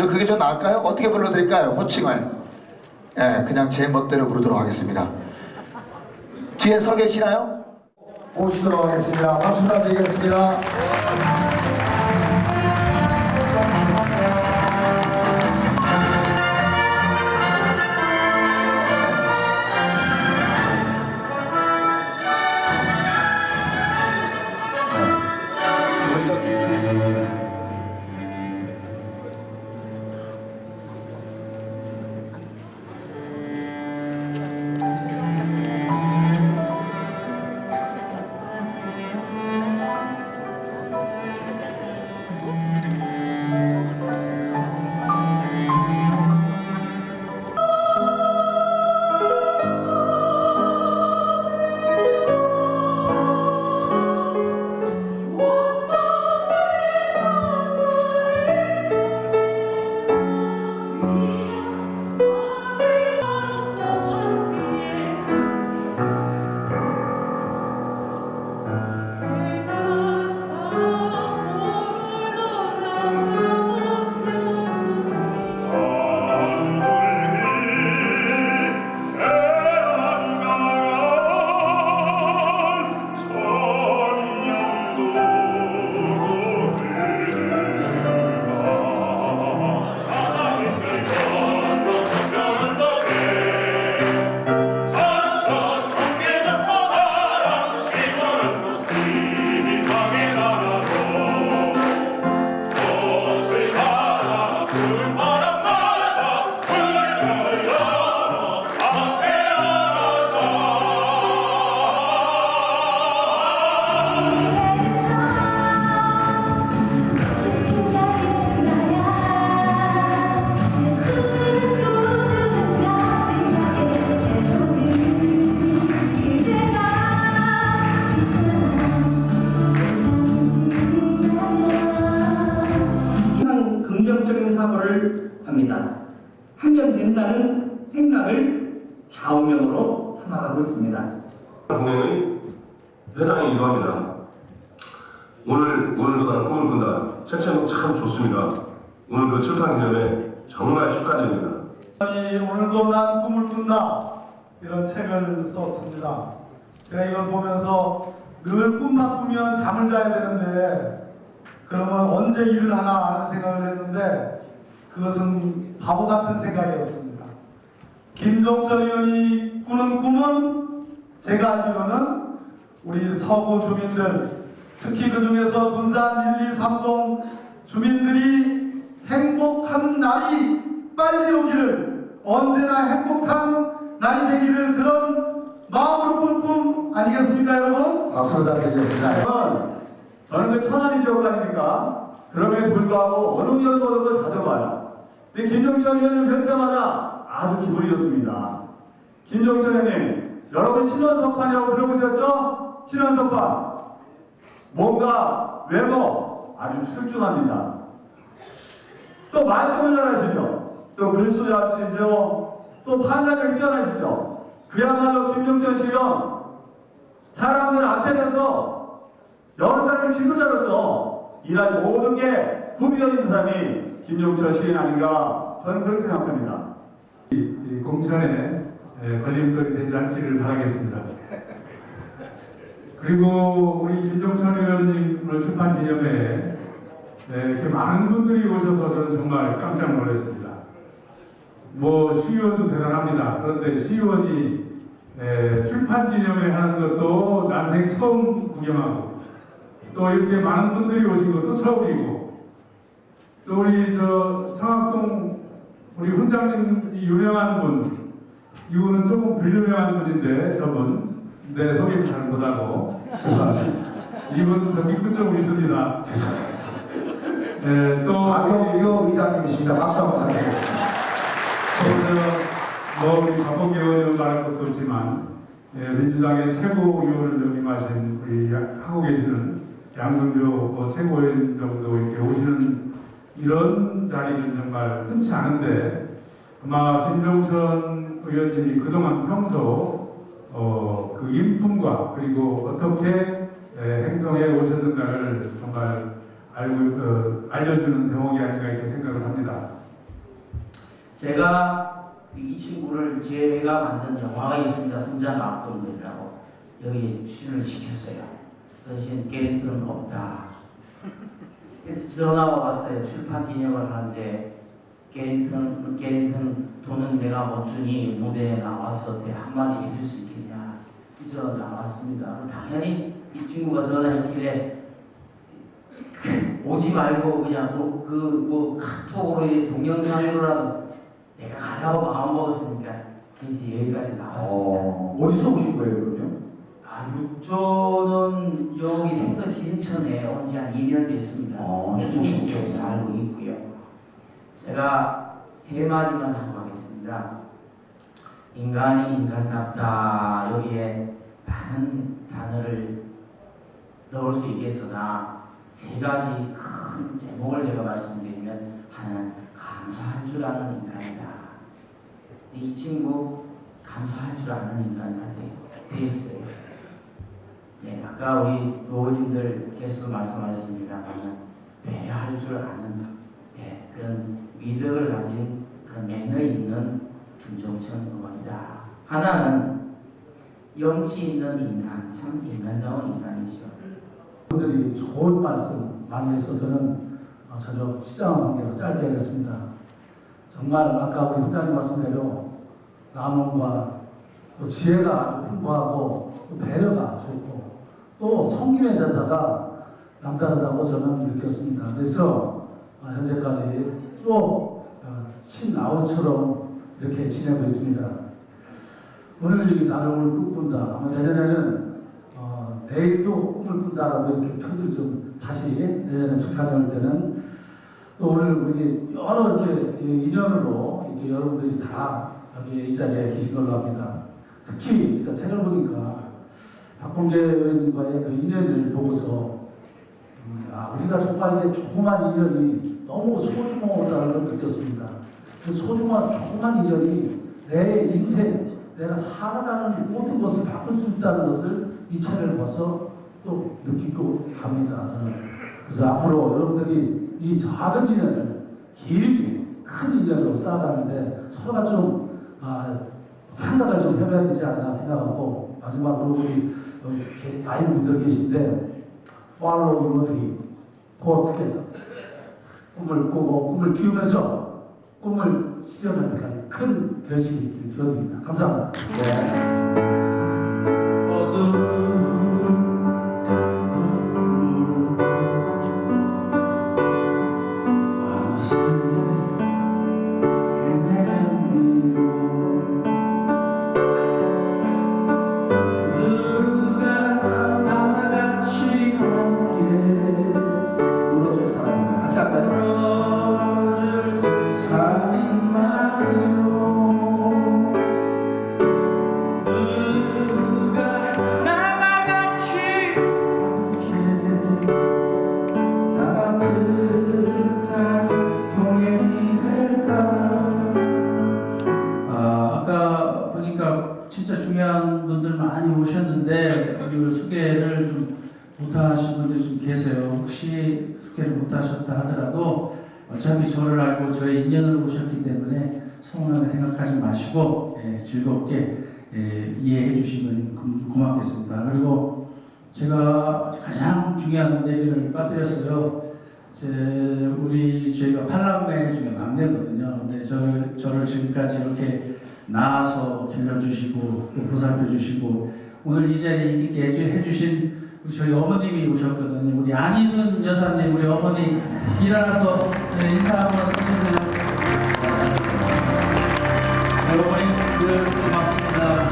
어, 그저 그게 좀 나을까요? 어떻게 불러드릴까요? 호칭을. 예, 그냥 제 멋대로 부르도록 하겠습니다. 뒤에 서 계시나요? 오시도록 하겠습니다. 박수 부탁드리겠습니다. 정말 축하드립니다. 이 오늘도 난 꿈을 꾼다 이런 책을 썼습니다. 제가 이걸 보면서 늘 꿈만 꾸면 잠을 자야 되는데 그러면 언제 일을 하나 하는 생각을 했는데 그것은 바보 같은 생각이었습니다. 김종철 의원이 꾸는 꿈은 제가 알기로는 우리 서구 주민들 특히 그 중에서 군산 1, 2, 3동 주민들이 날이 빨리 오기를 언제나 행복한 날이 되기를 그런 마음으로 꾼꿈 아니겠습니까 여러분? 박수 부탁드리겠습니다. 저는 그 천안이 지역 아닙니까? 그럼에도 불구하고 어느 년보다도 자주 와요. 근데 김정철 의원을 뵐 때마다 아주 기분이 좋습니다. 김정철 의원님, 여러분 신원석판이라고 들어보셨죠? 신원석판. 뭔가 외모 아주 출중합니다. 또 말씀을 잘하시죠. 또 글쓰기 하시죠. 또 판단력이 뛰어나시죠. 그야말로 김정철 씨는 사람들 앞에 가서 여러 사람의 지도자로서 일할 모든 게 있는 사람이 김용철 시인 아닌가 저는 그렇게 생각합니다. 이 공천에 에, 걸림돌이 되지 않기를 바라겠습니다. 그리고 우리 김종철 의원님 오늘 출판 기념회에 에, 이렇게 많은 분들이 오셔서 저는 정말 깜짝 놀랐습니다. 뭐 시의원도 대단합니다. 그런데 시의원이 에, 출판 기념회 하는 것도 난생 처음 구경하고 또 이렇게 많은 분들이 오신 것도 처음이고 또 우리 저 청학동 우리 훈장님 이 유명한 분 이분은 조금 불유명한 분인데 저분 내 소개 잘 못하고 죄송합니다. 이분 저 뒷구점 있습니다. 네, 또 박용규 의장님이십니다. 박수 한번 부탁드리겠습니다. 또뭐 우리 박범계 의원은 말할 것도 없지만 예, 민주당의 최고 의원을 역임하신 우리 야- 하고 계시는 양성조 뭐 최고위원 정도 이렇게 오시는 이런 자리는 정말 흔치 않은데 아마 김종천 의원님이 그동안 평소 어, 그 인품과 그리고 어떻게 에, 행동해 오셨는가를 정말 알고 어, 알려주는 대목이 아닌가 이렇게 생각을 합니다. 제가 이 친구를 제가 만든 영화가 있습니다. 훈장 악동들이라고 여기 출연을 시켰어요. 대신 게렌트는 없다. 그래서 전화가 왔어요. 출판 기념을 하는데 게렌트는 게렌트는 돈은 내가 못 주니 무대에 나와서 어떻게 한마디 해줄 수 있겠냐. 그래서 나왔습니다. 당연히 이 친구가 전화했길래 오지 말고 그냥 그뭐 카톡으로 이제 동영상으로라도 내가 가려고 마음 먹었으니까 그래서 여기까지 나왔습니다. 어, 어디서 오신 거예요, 그럼요? 아, 저는 여기 생각 진천에 온 지 한 2년 됐습니다. 어, 신청. 중국에 살고 있고요. 제가 세 마디만 하고 가겠습니다. 인간이 인간답다. 여기에 많은 단어를 넣을 수 있겠으나 세 가지 큰 제목을 제가 말씀드리면 하나는 감사할 줄 아는 인간이다. 이 친구 감사할 줄 아는 인간한테 됐어요. 네, 아까 우리 의원님들께서 말씀하셨습니다만 배려할 줄 아는 예, 그런 미덕을 가진 그런 매너 있는 김종천 의원이다. 하나는 염치 있는 인간, 참 인간다운 인간이죠. 분들이 좋은 말씀 많이 저는 어, 저녁 시장 관계로 짧게 하겠습니다. 정말 아까 우리 후장님 말씀대로 남음과 또 지혜가 아주 풍부하고 또 배려가 좋고 또 성김의 제사가 남다르다고 저는 느꼈습니다. 그래서 어, 현재까지 또 어, 친아우처럼 이렇게 지내고 있습니다. 오늘 이 나눔을 꿈꾼다. 내년에는 어, 내일도 꿈을 꾼다라고 이렇게 표들 좀 다시 출판할 때는 또 오늘 우리 여러 이렇게 이 인연으로 이렇게 여러분들이 다 여기 이 자리에 계신 걸로 합니다. 특히 제가 책을 보니까 박봉계 의원님과의 그 인연을 보고서 음, 아, 우리가 정말 이게 조그만 인연이 너무 소중하다는 걸 느꼈습니다. 그 소중한 조그만 인연이 내 인생, 내가 살아가는 모든 것을 바꿀 수 있다는 것을 이 책을 봐서 또 느끼고 갑니다. 저는. 그래서 앞으로 여러분들이 이 작은 인연을 길게 큰 인연으로 쌓아가는데 서로가 좀 아, 생각을 좀 해봐야 되지 않나 생각하고 마지막으로 우리 여기 많은 분들 계신데 dream, go together 꿈을 꾸고 꿈을 키우면서 꿈을 실현할 때까지 큰 결실이 있기를 기원드립니다. 감사합니다. 울 어 못하신 분들이 좀 계세요. 혹시 소개를 못하셨다 하더라도 어차피 저를 알고 저의 인연을 오셨기 때문에 서운함을 생각하지 마시고 예, 즐겁게 예, 이해해 주시면 고- 고맙겠습니다. 그리고 제가 가장 중요한 내비를 빠뜨렸어요. 제 우리 저희가 팔남매 중에 막내거든요. 근데 저를 저를 지금까지 이렇게 낳아서 길러주시고 또 보살펴 주시고 오늘 이 자리에 있게 해주- 해주신 저희 어머님이 오셨거든요. 우리 안희순 여사님, 우리 어머니 일어나서 네, 인사 한번 해주세요. 네, 어머님들 고맙습니다.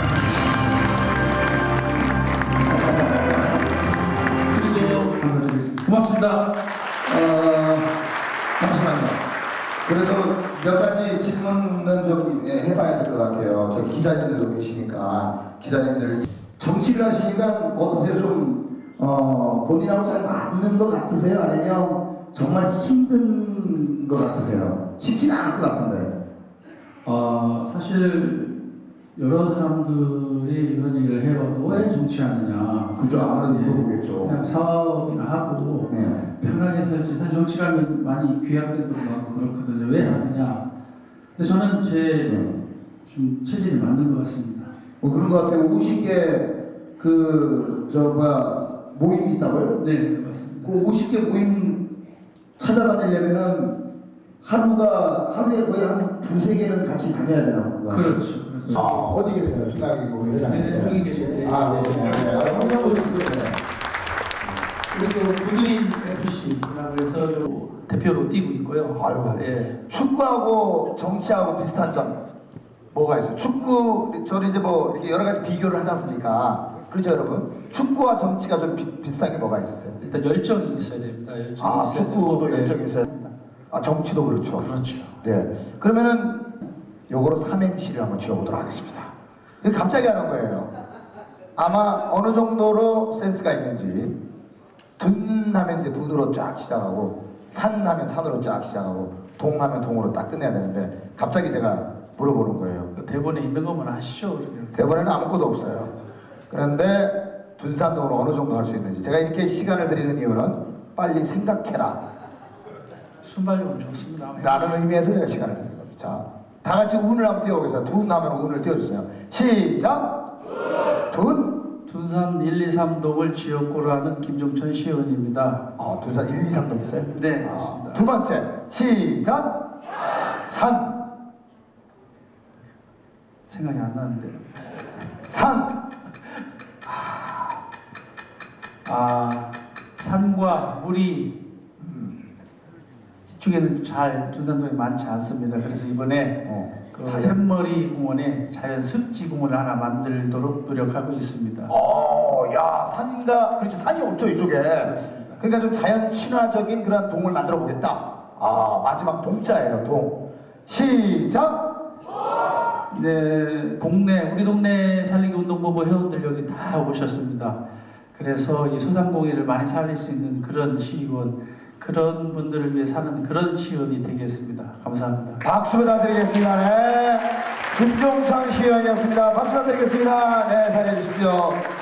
그리고 감사드리겠습니다. 고맙습니다. 어, 잠시만요. 그래도 몇 가지 질문은 좀 예, 해봐야 될 것 같아요. 저기 기자님들도 계시니까 기자님들 정치를 하시니까 어떠세요? 좀 어, 본인하고 잘 맞는 것 같으세요? 아니면 정말 힘든 것 같으세요? 쉽지는 않을 것 같은데. 어, 사실 여러 사람들이 이런 얘기를 해요. 왜 정치하느냐? 그죠 아무래도 예. 물어보겠죠. 그냥 사업이나 하고 네. 편하게 살지. 사실 정치라면 많이 귀하게도 많고 그렇거든요. 왜 하느냐? 근데 저는 제 네. 좀 체질이 맞는 것 같습니다. 뭐 그런 것 같아요. 50개 그저 뭐야 모임이 있다고요? 네, 맞습니다. 그 50개 모임 찾아다니려면은 하루가 하루에 거의 한 두세 개는 같이 다녀야 되나 보다. 그렇죠. 그렇죠. 아, 어디 계세요? 신학이 우리 회장님. 네, 저기 계신데. 아, 계시네요. 네. 항상 오셨어요. 그리고 구드린 FC라고 해서 저 대표로 뛰고 있고요. 아유. 예. 축구하고 정치하고 비슷한 점 뭐가 있어요? 축구 저는 이제 뭐 이렇게 여러 가지 비교를 하지 않습니까? 그렇죠 여러분? 축구와 정치가 좀 비, 비슷한 게 뭐가 있으세요? 일단 열정이 있어야 됩니다. 열정이 아 있어야 축구도 되고, 네. 열정이 있어야 됩니다. 아 정치도 그렇죠. 그렇죠. 네. 그러면은 요거로 삼행시를 한번 지어보도록 하겠습니다. 이거 갑자기 하는 거예요. 아마 어느 정도로 센스가 있는지 둔 하면 이제 둔으로 쫙 시작하고 산 하면 산으로 쫙 시작하고 동 하면 동으로 딱 끝내야 되는데 갑자기 제가 물어보는 거예요. 그 대본에 있는 하시죠. 그러면. 대본에는 아무것도 없어요. 그런데 둔산동으로 어느 정도 할 수 있는지 제가 이렇게 시간을 드리는 이유는 빨리 생각해라 순발력은 좋습니다. 라는 의미에서 제가 시간을 드리는 겁니다. 자, 다 같이 운을 한번 띄워보겠습니다. 둔 하면 운을 띄워주세요. 시작! 둔! 둔산 1, 2, 3동을 지역구로 하는 김종천 시의원입니다. 아, 둔산 1, 2, 3동 있어요? 네, 아, 맞습니다. 두 번째, 시작! 산! 생각이 안 나는데. 산! 아, 산과 물이 이쪽에는 잘 둔산동에 많지 않습니다. 그래서 이번에 어, 그. 샘머리 공원에 자연 습지 공원을 하나 만들도록 노력하고 있습니다. 어, 야, 산과, 그렇지, 산이 없죠, 이쪽에. 그러니까 좀 자연 친화적인 그런 동을 만들어 보겠다. 아, 마지막 동자예요, 동. 시작! 네, 동네 우리 동네 살리기 운동본부 회원들 여기 다 오셨습니다. 그래서 이 소상공인을 많이 살릴 수 있는 그런 시의원, 그런 분들을 위해 사는 그런 시의원이 되겠습니다. 감사합니다. 박수 부탁드리겠습니다. 네. 김종천 시의원이었습니다. 박수 부탁드리겠습니다. 네, 잘해 주십시오.